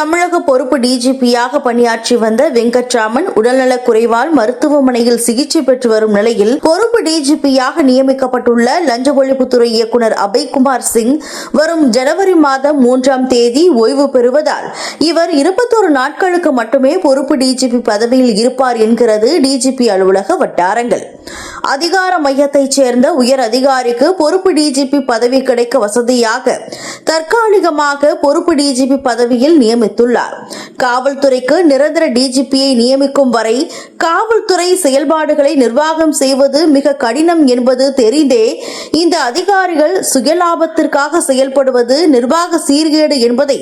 தமிழக பொறுப்பு டிஜிபியாக பணியாற்றி வந்த வெங்கட்ராமன் உடல்நலக் குறைவால் மருத்துவமனையில் சிகிச்சை பெற்று வரும் நிலையில் பொறுப்பு டிஜிபியாக நியமிக்கப்பட்டுள்ள லஞ்ச ஒழிப்புத்துறை இயக்குநர் அபய்குமார் சிங் வரும் ஜனவரி மாதம் மூன்றாம் தேதி ஓய்வு பெறுவதால் இவர் இருபத்தொரு நாட்களுக்கு மட்டுமே பொறுப்பு டிஜிபி பதவியில் இருப்பார் என்கிறது டிஜிபி அலுவலக வட்டாரங்கள். அதிகார மையத்தைச் சேர்ந்த உயர் அதிகாரிக்கு பொறுப்பு டிஜிபி பதவி கிடைக்க வசதியாக தற்காலிகமாக பொறுப்பு டிஜிபி பதவியில் தெரிவித்துள்ளார். காவல்துறைக்கு நிரந்தர டிஜிபியை நியமிக்கும் வரை காவல்துறை செயல்பாடுகளை நிர்வாகம் செய்வது மிக கடினம் என்பது தெரிந்தே இந்த அதிகாரிகள் சுயலாபத்திற்காக செயல்படுவது நிர்வாக சீர்கேடு என்பதை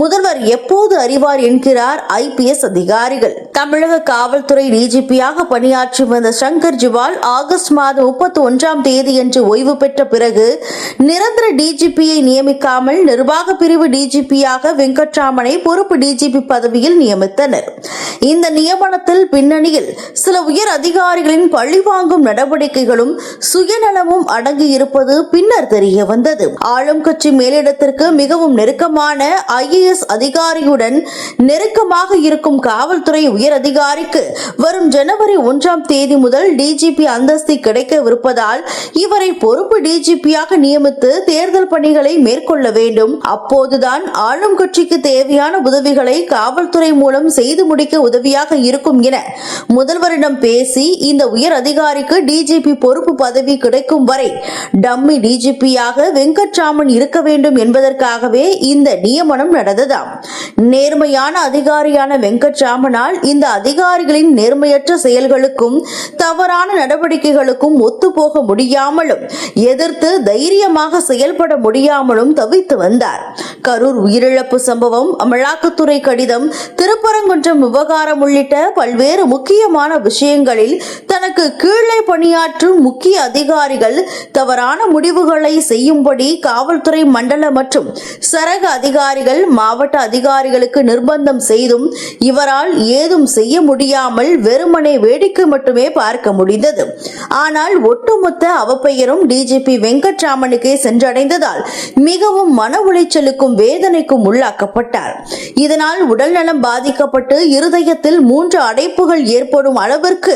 முதல்வர் எப்போது அறிவார் என்கிறார் ஐபிஎஸ் அதிகாரிகள். தமிழக காவல்துறை டிஜிபியாக பணியாற்றி வந்த சங்கர் ஜிவால் ஆகஸ்ட் மாதம் முப்பத்தி ஒன்றாம் தேதியன்று ஓய்வு பெற்ற பிறகு நிரந்தர டிஜிபியை நியமிக்காமல் நிர்வாக பிரிவு டிஜிபியாக வெங்கட்ராமனை பொறுப்பு டிஜிபி பதவியில் நியமித்தனர். இந்த நியமனத்தில் பின்னணியில் சில உயர் அதிகாரிகளின் பழிவாங்கும் நடவடிக்கைகளும் சுயநலமும் அடங்கியிருப்பது பின்னர் தெரிய வந்தது. ஆளும் கட்சி மேலிடத்திற்கு மிகவும் நெருக்கமான ஐஏஎஸ் அதிகாரியுடன் நெருக்கமாக இருக்கும் காவல்துறை உயர் அதிகாரிக்கு வரும் ஜனவரி ஒன்றாம் தேதி முதல் டிஜிபி அந்தஸ்து கிடைக்கவிருப்பதால் இவரை பொறுப்பு டிஜிபியாக நியமித்து தேர்தல் பணிகளை மேற்கொள்ள வேண்டும். அப்போதுதான் ஆளும் கட்சிக்கு தேவையான உதவிகளை காவல்துறை மூலம் செய்து முடிக்க உதவியாக இருக்கும் என முதல்வரிடம் பேசி இந்த உயர் அதிகாரிக்கு டிஜிபி பொறுப்பு பதவி கிடைக்கும் வரை டம்மி டிஜிபியாக வெங்கட்ராமன் இருக்க வேண்டும் என்பதற்காகவே இந்த நியமனம் நடந்ததாம். நேர்மையான அதிகாரியான வெங்கட்ராமனால் இந்த அதிகாரிகளின் நேர்மையற்ற செயல்களுக்கும் தவறான நடவடிக்கைகளுக்கும் ஒத்துப்போக முடியாமலும் எதிர்த்து தைரியமாக செயல்பட முடியாமலும் தவித்து வந்தார். கரூர் உயிரிழப்பு சம்பவம் அமலா அமலாக்கத்துறை கடிதம் திருப்பரங்குன்றம் விவகாரம் உள்ளிட்ட பல்வேறு முக்கியமான விஷயங்களில் தனக்கு கீழே பணியாற்றும் முக்கிய அதிகாரிகள் தவறான முடிவுகளை செய்யும்படி காவல்துறை மண்டல மற்றும் சரக அதிகாரிகள் மாவட்ட அதிகாரிகளுக்கு நிர்பந்தம் செய்தும் இவரால் ஏதும் செய்ய முடியாமல் வெறுமனே வேடிக்கை மட்டுமே பார்க்க முடிந்தது. ஆனால் ஒட்டுமொத்த அவப்பெயரும் டிஜிபி வெங்கட்ராமனுக்கே சென்றடைந்ததால் மிகவும் மன உளைச்சலுக்கும் வேதனைக்கும் உள்ளாக்கப்பட்டார். இதனால் உடல்நலம் பாதி பாதிக்கப்பட்டு இருதயத்தில் மூன்று அடைப்புகள் ஏற்படும் அளவிற்கு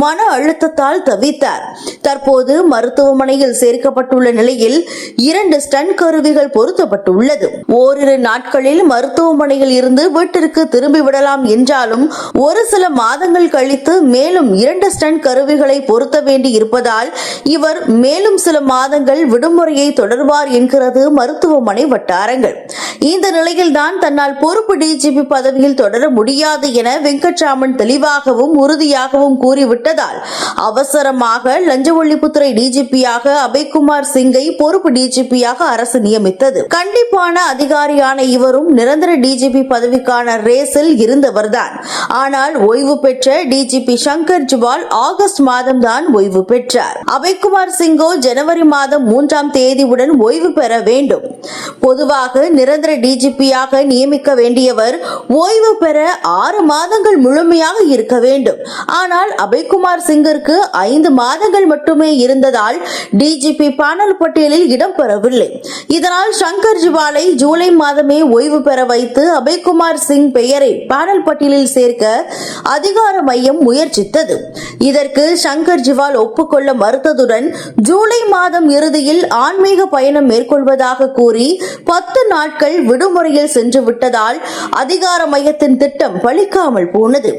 மன அழுத்தத்தால் தவித்தார். தற்போது மருத்துவமனையில் சேர்க்கப்பட்டுள்ள நிலையில் இரண்டு ஸ்டன் கருவிகள் பொருத்தப்பட்டுள்ளது. ஓரிரு நாட்களில் மருத்துவமனையில் இருந்து வீட்டிற்கு திரும்பி விடலாம் என்றாலும் ஒரு சில மாதங்கள் கழித்து மேலும் இரண்டு ஸ்டன் கருவிகளை பொருத்த வேண்டி இருப்பதால் இவர் மேலும் சில மாதங்கள் விடுமுறையை தொடர்வார் என்கிறது மருத்துவமனை வட்டாரங்கள். இந்த நிலையில்தான் தன்னால் பொறுப்பு டிஜிபி பதவியில் தொடர முடியாது என வெங்கட்ராமன் தெளிவாகவும் உறுதியாகவும் கூறிவிட்டதால் அவசரமாக லஞ்ச ஒழிப்புத்துறை டிஜிபியாக அபய்குமார் சிங்கை பொறுப்பு டிஜிபியாக அரசு நியமித்தது. கண்டிப்பான அதிகாரியான இவரும் நிரந்தர டிஜிபி பதவிக்கான ரேஸில் இருந்தவர்தான். ஆனால் ஓய்வு பெற்ற டிஜிபி சங்கர் ஜுவால் ஆகஸ்ட் மாதம் தான் ஓய்வு பெற்றார். அபய்குமார் சிங்கோ ஜனவரி மாதம் மூன்றாம் தேதியுடன் ஓய்வு பெற வேண்டும். பொதுவாக நிரந்தர டிஜிபியாக நியமிக்க வேண்டியவர் ஓய்வு பெற ஆறு மாதங்கள் முழுமையாக இருக்க வேண்டும். ஆனால் அபய்குமார் சிங்கிற்கு ஐந்து மாதங்கள் மட்டுமே இருந்ததால் டிஜிபி பானல் பட்டியலில் இடம்பெறவில்லை இதனால் சங்கர் ஜிவாலை ஜூலை மாதமே ஓய்வு பெற வைத்து அபய்குமார் சிங் பெயரை பேனல் பட்டியலில் சேர்க்க அதிகார மையம் முயற்சித்தது. இதற்கு சங்கர் ஜிவால் ஒப்புக்கொள்ள மறுத்ததுடன் ஜூலை மாதம் இறுதியில் ஆன்மீக பயணம் மேற்கொள்வதாக கூறி பத்து நாட்கள் விடுமுறையில் சென்று விட்டதால் அதிகார மையத்தின் திட்டம் பலிக்காமல் போனது.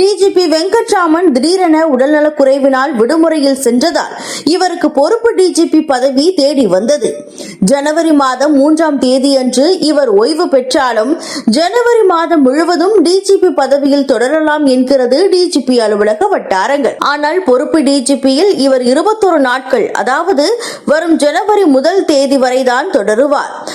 டிஜிபி வெங்கட்ராமன் திடீரென உடல்நலக் குறைவினால் விடுமுறையில் சென்றதால் இவருக்கு பொறுப்பு டிஜிபி பதவி தேடி வந்தது. ஜனவரி மாதம் மூன்றாம் தேதியன்று இவர் ஓய்வு பெற்றாலும் ஜனவரி மாதம் முழுவதும் டிஜிபி பதவியில் தொடரலாம் என்கிறது டிஜிபி அலுவலக வட்டாரங்கள். ஆனால் பொறுப்பு டிஜிபியில் இவர் இருபத்தொரு நாட்கள் அதாவது வரும் ஜனவரி முதல் தேதி வரைதான் தொடருவார்.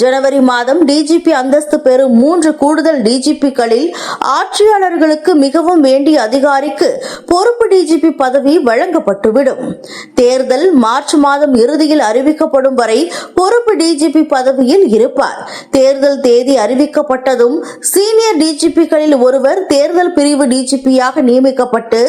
ஜனவரி மாதம் டிஜிபி அந்தஸ்து பெறும் மூன்று கூடுதல் டிஜிபிகளில் ஆட்சியாளர்களுக்கு மிகவும் வேண்டிய அதிகாரிக்கு பொறுப்பு டிஜிபி பதவி வழங்கப்பட்டுவிடும். தேர்தல் மார்ச் மாதம் இறுதியில் அறிவிக்கப்படும் வரை பொறுப்பு டிஜிபி பதவியில் இருப்பார். தேர்தல் தேதி அறிவிக்கப்பட்டதும் சீனியர் டிஜிபிகளில் ஒருவர் தேர்தல் பிரிவு டிஜிபியாக நியமிக்கப்பட்டு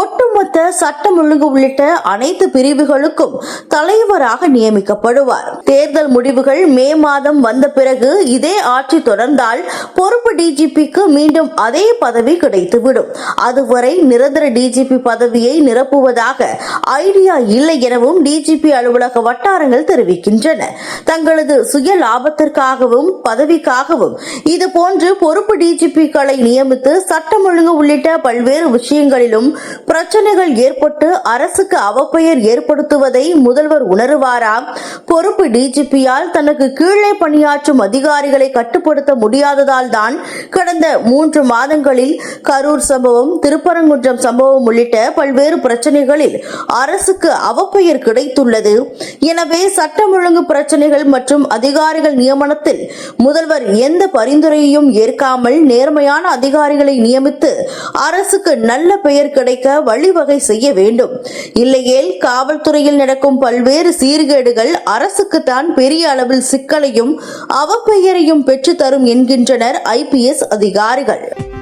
ஒட்டுமொத்த சட்டம் ஒழுங்கு உள்ளிட்ட அனைத்து பிரிவுகளுக்கும் தலைவராக நியமிக்கப்படுவார். தேர்தல் முடிவுகள் மே மாதம் வந்த பிறகு இதே ஆட்சி தொடர்ந்தால் பொறுப்பு டிஜிபிக்கு மீண்டும் அதே பதவி கிடைத்துவிடும். அதுவரை நிரந்தர டிஜிபி பதவியை நிரப்புவதாக ஐடியா இல்லை எனவும் டிஜிபி அலுவலக வட்டாரங்கள் தெரிவிக்கின்றன. தங்களது சுய லாபத்திற்காகவும் பதவிக்காகவும் இதுபோன்று பொறுப்பு டிஜிபிக்களை நியமித்து சட்டம் ஒழுங்கு உள்ளிட்ட பல்வேறு விஷயங்களிலும் பிரச்சனைகள் ஏற்பட்டு அரசுக்கு அவப்பெயர் ஏற்படுத்துவதை முதல்வர் உணருவாரா? பொறுப்பு டிஜிபியால் தனக்கு கீழே பணியாற்றும் அதிகாரிகளை கட்டுப்படுத்த முடியாததால் தான் கடந்த மூன்று மாதங்களில் கரூர் சம்பவம் திருப்பரங்குன்றம் சம்பவம் உள்ளிட்ட பல்வேறு பிரச்சனைகளில் அரசுக்கு அவப்பெயர் கிடைத்துள்ளது. எனவே சட்டம் ஒழுங்கு பிரச்சனைகள் மற்றும் அதிகாரிகள் நியமனத்தில் முதல்வர் எந்த பரிந்துரையையும் ஏற்காமல் நேர்மையான அதிகாரிகளை நியமித்து அரசுக்கு நல்ல பெயர் கிடைக்க வழிவகை செய்ய வேண்டும். இல்லையேல் காவல்துறையில் நடக்கும் பல்வேறு சீர்கேடுகள் அரசுக்கு தான் பெரிய அளவில் சிக்கலையும் அவப்பெயரையும் பெற்றுத்தரும் என்கின்றனர் ஐபிஎஸ் அதிகாரிகள்.